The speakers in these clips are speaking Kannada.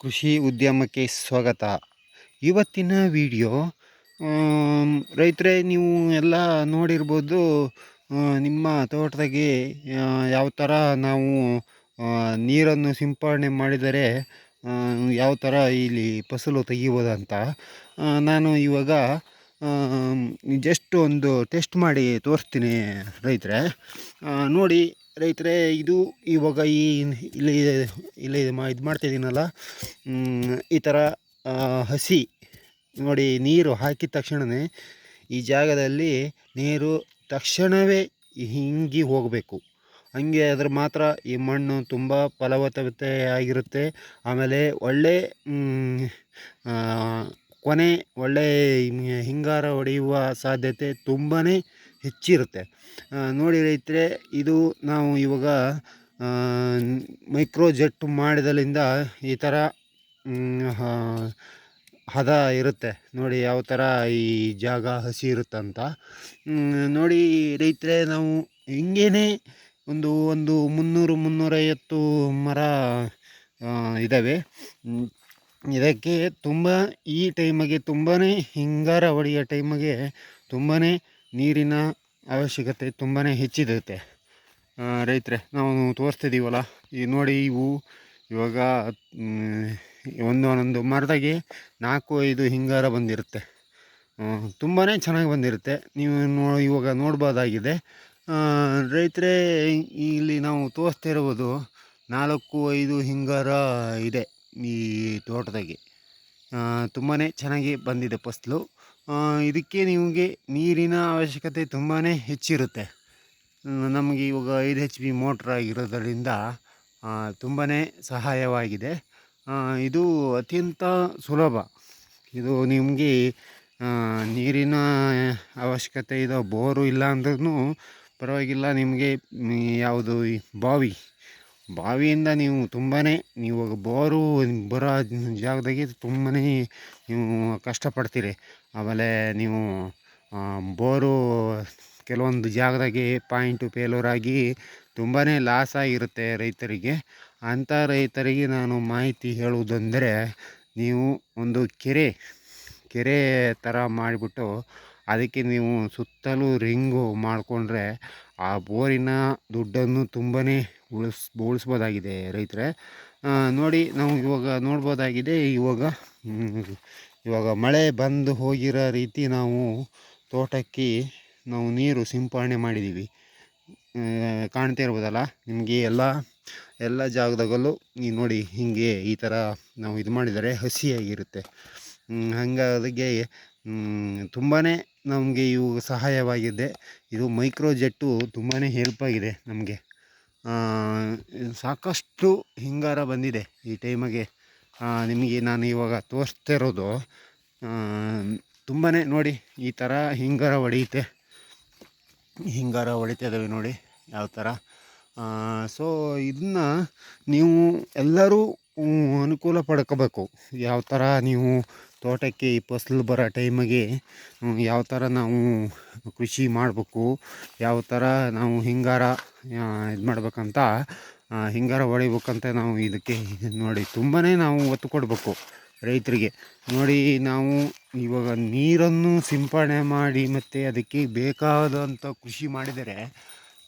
ಕೃಷಿ ಉದ್ಯಮಕ್ಕೆ ಸ್ವಾಗತ. ಇವತ್ತಿನ ವಿಡಿಯೋ ರೈತರೇ ನೀವು ಎಲ್ಲ ನೋಡಿರ್ಬೋದು ನಿಮ್ಮ ತೋಟದಾಗೆ ಯಾವ ಥರ ನಾವು ನೀರನ್ನು ಸಿಂಪಡಣೆ ಮಾಡಿದರೆ ಯಾವ ಥರ ಇಲ್ಲಿ ಫಸಲು ಅಂತ. ನಾನು ಇವಾಗ ಜಸ್ಟ್ ಒಂದು ಟೆಸ್ಟ್ ಮಾಡಿ ತೋರಿಸ್ತೀನಿ ರೈತರೇ. ನೋಡಿ ರೈತರೇ, ಇದು ಇವಾಗ ಈ ಇಲ್ಲಿ ಇಲ್ಲಿ ಇದು ಮಾಡ್ತಿದ್ದೀನಲ್ಲ ಈ ಥರ ಹಸಿ ನೋಡಿ ನೀರು ಹಾಕಿದ ತಕ್ಷಣವೇ ಈ ಜಾಗದಲ್ಲಿ ನೀರು ತಕ್ಷಣವೇ ಹಿಂಗಿ ಹೋಗಬೇಕು. ಹಂಗೆ ಅದ್ರ ಮಾತ್ರ ಈ ಮಣ್ಣು ತುಂಬ ಫಲವತ್ತತೆ ಆಗಿರುತ್ತೆ. ಆಮೇಲೆ ಒಳ್ಳೆ ಕೊನೆ ಒಳ್ಳೆ ಹಿಂಗಾರ ಹೊಡೆಯುವ ಸಾಧ್ಯತೆ ತುಂಬಾ ಹೆಚ್ಚಿರುತ್ತೆ. ನೋಡಿ ರೈತರೆ, ಇದು ನಾವು ಇವಾಗ ಮೈಕ್ರೋ ಜೆಟ್ ಮಾಡಿದಲಿಂದ ಈ ಥರ ಹದ ಇರುತ್ತೆ. ನೋಡಿ ಯಾವ ಥರ ಈ ಜಾಗ ಹಸಿ ಇರುತ್ತಂತ. ಅಂತ ನೋಡಿ ರೈತರೆ, ನಾವು ಹಿಂಗೇ ಒಂದು ಒಂದು ಮುನ್ನೂರು, ಮುನ್ನೂರೈವತ್ತು ಮರ ಇದ್ದಾವೆ ಇದಕ್ಕೆ ತುಂಬ ಈ ಟೈಮಿಗೆ ತುಂಬಾ ಹಿಂಗಾರ ಹೊಡೆಯೋ ಟೈಮಿಗೆ ತುಂಬಾ ನೀರಿನ ಅವಶ್ಯಕತೆ ತುಂಬಾ ಹೆಚ್ಚಿರುತ್ತೆ. ರೈತರೆ, ನಾವು ತೋರಿಸ್ತಿದ್ದೀವಲ್ಲ ಈ ನೋಡಿ ಇವು ಇವಾಗ ಒಂದು ಒಂದೊಂದು ಮರದಾಗೆ ನಾಲ್ಕು ಐದು ಹಿಂಗಾರ ಬಂದಿರುತ್ತೆ. ತುಂಬಾ ಚೆನ್ನಾಗಿ ಬಂದಿರುತ್ತೆ. ನೀವು ನೋ, ಇವಾಗ ನೋಡ್ಬೋದಾಗಿದೆ. ರೈತರೇ, ಇಲ್ಲಿ ನಾವು ತೋರಿಸ್ತಿರ್ಬೋದು ನಾಲ್ಕು ಐದು ಹಿಂಗಾರ ಇದೆ ಈ ತೋಟದಾಗೆ. ತುಂಬಾ ಚೆನ್ನಾಗಿ ಬಂದಿದೆ ಫಸ್ಲು. ಇದಕ್ಕೆ ನಿಮಗೆ ನೀರಿನ ಅವಶ್ಯಕತೆ ತುಂಬಾ ಹೆಚ್ಚಿರುತ್ತೆ. ನಮಗೆ ಇವಾಗ ಐದು ಎಚ್ ಪಿ ಮೋಟ್ರ್ ಆಗಿರೋದರಿಂದ ತುಂಬಾ ಸಹಾಯವಾಗಿದೆ. ಇದು ಅತ್ಯಂತ ಸುಲಭ. ಇದು ನಿಮಗೆ ನೀರಿನ ಅವಶ್ಯಕತೆ ಇದೋ ಬೋರು ಇಲ್ಲ ಅಂದ್ರೂ ಪರವಾಗಿಲ್ಲ, ನಿಮಗೆ ಯಾವುದು ಬಾವಿ ಬಾವಿಯಿಂದ ನೀವು ತುಂಬಾ ನೀವು ಬೋರು ಬರೋ ಜಾಗದಾಗೆ ತುಂಬಾ ನೀವು ಕಷ್ಟಪಡ್ತೀರಿ. ಆಮೇಲೆ ನೀವು ಬೋರು ಕೆಲವೊಂದು ಜಾಗದಾಗೆ ಪಾಯಿಂಟು ಪೇಲೋರಾಗಿ ತುಂಬಾ ಲಾಸ್ ಆಗಿರುತ್ತೆ ರೈತರಿಗೆ. ಅಂಥ ರೈತರಿಗೆ ನಾನು ಮಾಹಿತಿ ಹೇಳುವುದೆಂದರೆ, ನೀವು ಒಂದು ಕೆರೆ ಕೆರೆ ಥರ ಮಾಡಿಬಿಟ್ಟು ಅದಕ್ಕೆ ನೀವು ಸುತ್ತಲೂ ರಿಂಗು ಮಾಡಿಕೊಂಡ್ರೆ ಆ ಬೋರಿನ ದುಡ್ಡನ್ನು ತುಂಬಾ ಉಳಿಸ್, ಉಳಿಸ್ಬೋದಾಗಿದೆ ರೈತರೆ. ನೋಡಿ ನಾವು ಇವಾಗ ನೋಡ್ಬೋದಾಗಿದೆ, ಇವಾಗ ಇವಾಗ ಮಳೆ ಬಂದು ಹೋಗಿರೋ ರೀತಿ ನಾವು ತೋಟಕ್ಕೆ ನಾವು ನೀರು ಸಿಂಪಡಣೆ ಮಾಡಿದ್ದೀವಿ ಕಾಣ್ತಾ ಇರ್ಬೋದಲ್ಲ, ನಿಮಗೆ ಎಲ್ಲ ಎಲ್ಲ ಜಾಗದಾಗಲ್ಲೂ ನೀವು ನೋಡಿ ಹೀಗೆ ಈ ಥರ ನಾವು ಇದು ಮಾಡಿದರೆ ಹಸಿಯಾಗಿರುತ್ತೆ. ಹಾಗಾಗಿ ತುಂಬಾ ನಮಗೆ ಇವು ಸಹಾಯವಾಗಿದೆ. ಇದು ಮೈಕ್ರೋ ಜೆಟ್ಟು ತುಂಬಾ ಹೆಲ್ಪ್ ಆಗಿದೆ ನಮಗೆ. ಸಾಕಷ್ಟು ಹಿಂಗಾರ ಬಂದಿದೆ ಈ ಟೈಮಿಗೆ. ನಿಮಗೆ ನಾನು ಇವಾಗ ತೋರಿಸ್ತಾ ಇರೋದು ತುಂಬಾ ನೋಡಿ ಈ ಥರ ಹಿಂಗಾರ ಹೊಡೆಯುತ್ತೆ ಹಿಂಗಾರ ಹೊಡಿತಾ ಇದ್ದಾವೆ ನೋಡಿ ಯಾವ ಥರ ಸೊ, ಇದನ್ನ ನೀವು ಎಲ್ಲರೂ ಅನುಕೂಲ ಪಡ್ಕೋಬೇಕು. ಯಾವ ಥರ ನೀವು ತೋಟಕ್ಕೆ ಈ ಫಸಲು ಬರೋ ಟೈಮಿಗೆ ಯಾವ ಥರ ನಾವು ಕೃಷಿ ಮಾಡಬೇಕು, ಯಾವ ಥರ ನಾವು ಹಿಂಗಾರ ಇದು ಮಾಡ್ಬೇಕಂತ ಹಿಂಗಾರ ಹೊಡಿಬೇಕಂತ ನಾವು ಇದಕ್ಕೆ ನೋಡಿ ತುಂಬಾ ನಾವು ಒತ್ತು ಕೊಡಬೇಕು ರೈತರಿಗೆ. ನೋಡಿ ನಾವು ಇವಾಗ ನೀರನ್ನು ಸಿಂಪಡಣೆ ಮಾಡಿ ಮತ್ತು ಅದಕ್ಕೆ ಬೇಕಾದಂಥ ಕೃಷಿ ಮಾಡಿದರೆ,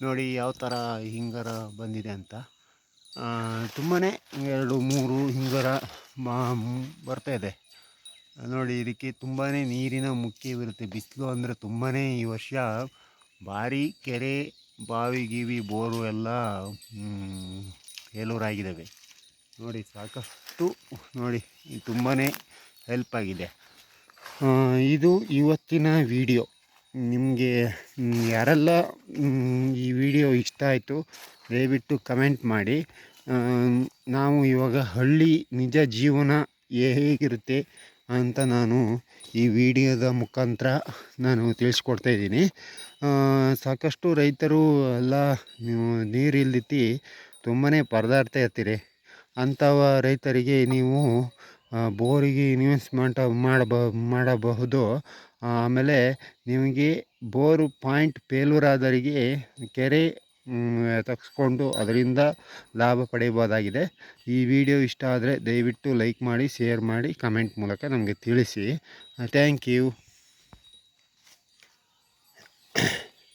ನೋಡಿ ಯಾವ ಥರ ಹಿಂಗಾರ ಬಂದಿದೆ ಅಂತ. ತುಂಬಾ ಎರಡು, ಮೂರು ಹಿಂಗರ ಬರ್ತಾ ಇದೆ. ನೋಡಿ, ಇದಕ್ಕೆ ತುಂಬಾ ನೀರಿನ ಮುಖ್ಯವಿರುತ್ತೆ ಬಿಸಿಲು ಅಂದರೆ ತುಂಬಾ ಈ ವರ್ಷ ಭಾರಿ ಕೆರೆ, ಬಾವಿ, ಗೀವಿ, ಬೋರು ಎಲ್ಲ ಫೇಲೂರಾಗಿದ್ದಾವೆ ನೋಡಿ, ಸಾಕಷ್ಟು, ನೋಡಿ ತುಂಬಾ ಹೆಲ್ಪ್ ಆಗಿದೆ. ಇದು ಇವತ್ತಿನ ವಿಡಿಯೋ ನಿಮಗೆ ಯಾರೆಲ್ಲ ಈ ವಿಡಿಯೋ ಇಷ್ಟ ಆಯಿತು, ದಯವಿಟ್ಟು ಕಮೆಂಟ್ ಮಾಡಿ. ನಾವು ಇವಾಗ ಹಳ್ಳಿ ನಿಜ ಜೀವನ ಹೇಗಿರುತ್ತೆ ಅಂತ ನಾನು ಈ ವಿಡಿಯೋದ ಮುಖಾಂತರ ನಾನು ತಿಳಿಸ್ಕೊಡ್ತಾ ಇದ್ದೀನಿ. ಸಾಕಷ್ಟು ರೈತರು ಎಲ್ಲ ನೀರಿಲ್ದಿತ್ತಿ ತುಂಬಾ ಪರದಾಡ್ತಾ ಇರ್ತೀರಿ. ಅಂಥವ ರೈತರಿಗೆ ನೀವು ಬೋರಿಗೆ ಇನ್ವೆಸ್ಟ್ಮೆಂಟ್ ಮಾಡಬ, ಮಾಡಬಹುದು. ಆಮೇಲೆ ನಿಮಗೆ ಬೋರು ಪಾಯಿಂಟ್ ಪೇಲೂರಾದರಿಗೆ ಕೆರೆ ತೆಗೆಸ್ಕೊಂಡು ಅದರಿಂದ ಲಾಭ ಪಡೆಯಬಹುದಾಗಿದೆ ಈ ವಿಡಿಯೋ ಇಷ್ಟ ಆದರೆ ದಯವಿಟ್ಟು ಲೈಕ್ ಮಾಡಿ, ಶೇರ್ ಮಾಡಿ, ಕಮೆಂಟ್ ಮೂಲಕ ನಮಗೆ ತಿಳಿಸಿ. Thank you.